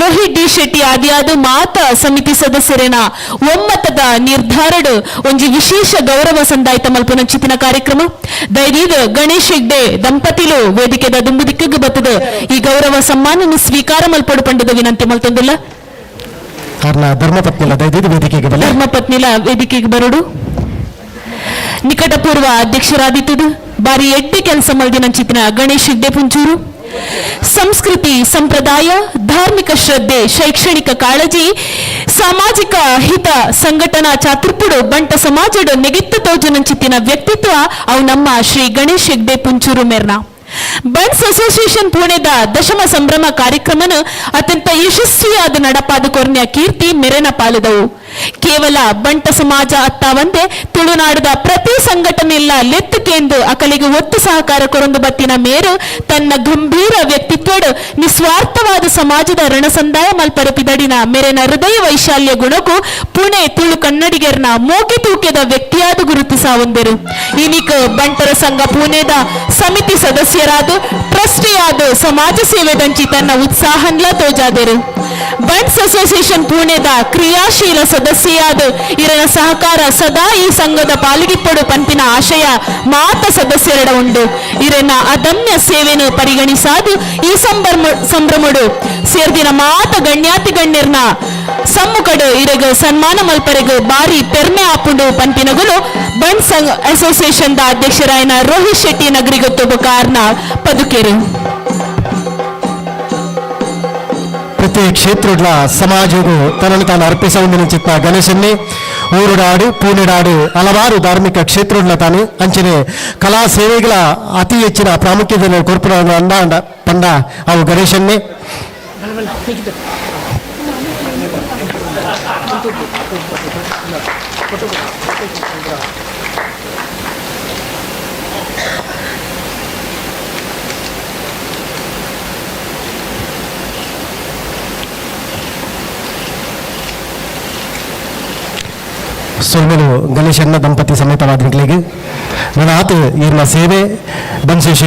Rohit D Shetty ಆದಿಯಾದ ಮಾತ ಸಮಿತಿ ಸದಸ್ಯರೇನ? ಒಮ್ಮತದ ನಿರ್ಧಾರಡ್ ಒಂಜಿ ವಿಶೇಷ ಗೌರವ ಸಂದಾಯಿತ ಮಲ್ಪನ ಚಿತ್ತಿನ ಕಾರ್ಯಕ್ರಮ. ದೈದೀದ್ ಗಣೇಶ್ ಹೆಗ್ಡೆ ದಂಪತಿಲು ವೇದಿಕೆದ ದುಂಬುದಿಕ್ಕಗೆ ಬತ್ತದ. ಈ ಗೌರವ ಸಮ್ಮಾನನು ಸ್ವೀಕಾರ ಮಲ್ಪಡು ಪಂಡದ ವಿನಂತಿ ಮಲ್ತೊಂದಿಲ್ಲ. ಧರ್ಮಪತ್ನಿಲ ವೇದಿಕೆಗೆ ಧರ್ಮಪತ್ನಿಲ ವೇದಿಕೆಗೆ ಬರಡು. ನಿಕಟಪೂರ್ವ ಅಧ್ಯಕ್ಷರಾದಿತ್ತದು ಬಾರಿ ಎಡ್ಡೆ ಕೆಲಸ ಮಲ್ದಿನ ಚಿತ್ರ ಗಣೇಶ್ ಹೆಗ್ಡೆ ಪುಂಚೂರು. ಸಂಸ್ಕೃತಿ, ಸಂಪ್ರದಾಯ, ಧಾರ್ಮಿಕ ಶ್ರದ್ಧೆ, ಶೈಕ್ಷಣಿಕ ಕಾಳಜಿ, ಸಾಮಾಜಿಕ ಹಿತ ಸಂಘಟನಾ ಚಾತುರ್ಪುಡು, ಬಂಟ ಸಮಾಜಡು ನೆಗೆತ್ತ ತೋಜನ ಚಿತ್ತಿನ ವ್ಯಕ್ತಿತ್ವ, ಅವು ನಮ್ಮ ಶ್ರೀ ಗಣೇಶ್ ಹೆಗ್ಡೆ ಪುಂಚೂರು ಮೇರ್ನ. ಬಂಟ್ಸ್ ಅಸೋಸಿಯೇಷನ್ ಪುಣೆದ ದಶಮ ಸಂಭ್ರಮ ಕಾರ್ಯಕ್ರಮನ ಅತ್ಯಂತ ಯಶಸ್ವಿಯಾದ ನಡಪಾದ ಕೊರ್ನೆಯ ಕೀರ್ತಿ ಮೆರೆನ ಪಾಲಿದವು ಕೇವಲ ಬಂಟ ಸಮಾಜ ಅತ್ತ ಒಂದೇ ತುಳುನಾಡದ ಪ್ರತಿ ಸಂಘಟನೆಲ್ಲ ಲೆತ್ತಕೆಂದು ಅಕಲಿಗೆ ಒತ್ತು ಸಹಕಾರ ಕೊರೊಂದು ಬತ್ತಿನ ಮೇರು ತನ್ನ ಗಂಭೀರ ವ್ಯಕ್ತಿತ್ವಡು ನಿಸ್ವಾರ್ಥವಾದ ಸಮಾಜದ ರಣಸಂದಾಯ ಮಲ್ಪರಪಿದಡಿನ ಮೆರೆನ ಹೃದಯ ವೈಶಾಲ್ಯ ಗುಣಕು ಪುಣೆ ತುಳು ಕನ್ನಡಿಗರ್ನ ಮೋಕೆ ತೂಕೆದ ವ್ಯಕ್ತಿಯಾದ ಗುರುತಿಸಾವಂದರು ಇನಿಕ ಬಂಟರ ಸಂಘ ಪುಣೆದ ಸಮಿತಿ ಸದಸ್ಯರಾದ ಟ್ರಸ್ಟಿಯಾದ ಸಮಾಜ ಸೇವೆ ತನ್ನ ಉತ್ಸಾಹನ್ಲ ತೋಜಾದರು. ಬಂಟ್ಸ್ ಅಸೋಸಿಯೇಷನ್ ಪುಣೆದ ಕ್ರಿಯಾಶೀಲ ಸದಸ್ಯೆಯಾದ ಇರನ ಸಹಕಾರ ಸದಾ ಈ ಸಂಘದ ಪಾಲಿಗಿಪ್ಪಡು ಪಂಪಿನ ಆಶಯ ಮಾತ ಸದಸ್ಯರಡ ಉಂಡು ಇರನ ಅದಮ್ಯ ಸೇವೆನು ಪರಿಗಣಿಸಾದು ಈ ಸಂಭ್ರಮ, ಸಂಭ್ರಮಡು. ಸೇರ್ದಿನ ಮಾತ ಗಣ್ಯಾತಿ ಗಣ್ಯರ್ನ ಸಮ್ಮುಖಡು ಇರಗ ಸನ್ಮಾನ ಮಲ್ಪರೆಗ ಬಾರಿ ಪೆರ್ಮೆ ಆಪುಂಡು ಪಂಪಿನಗುಲು ಬಂಡ್ ಸಂಘ ಅಸೋಸಿಯೇಷನ್ ದ ಅಧ್ಯಕ್ಷರಾಯನ ರೋಹಿತ್ ಶೆಟ್ಟಿ ನಗರಿಗೊತ್ತೊಬ್ಬ ಕಾರಣ ಪದುಕೆರು. ಪ್ರತಿ ಕ್ಷೇತ್ರಡ್ಲ ಸಮಾಜವು ತನ್ನನ್ನು ತಾನು ಅರ್ಪಿಸೊಂದಿನ ಚಿತ್ತ ಗಣೇಶನ್ನೇ ಊರುಡಾಡು ಪೂನೆಡಾಡು ಹಲವಾರು ಧಾರ್ಮಿಕ ಕ್ಷೇತ್ರಡ್ಲ ತಾನು ಅಂಚನೆ ಕಲಾ ಸೇವೆಗಳ ಅತಿ ಹೆಚ್ಚಿನ ಪ್ರಾಮುಖ್ಯತೆಯನ್ನು ಕೊರ್ಪುರ ಅಂದ ಪಂಡ ಅವು ಗಣೇಶನ್ನೇ ಸೊಲ್ಮೆಲು ಗಣೇಶಣ್ಣ ದಂಪತಿ ಸಮೇತವಾದಗಳಿಗೆ ನನ್ನ ಆತ ಇರ್ನ ಸೇವೆ ಬನ್ಸೇಶ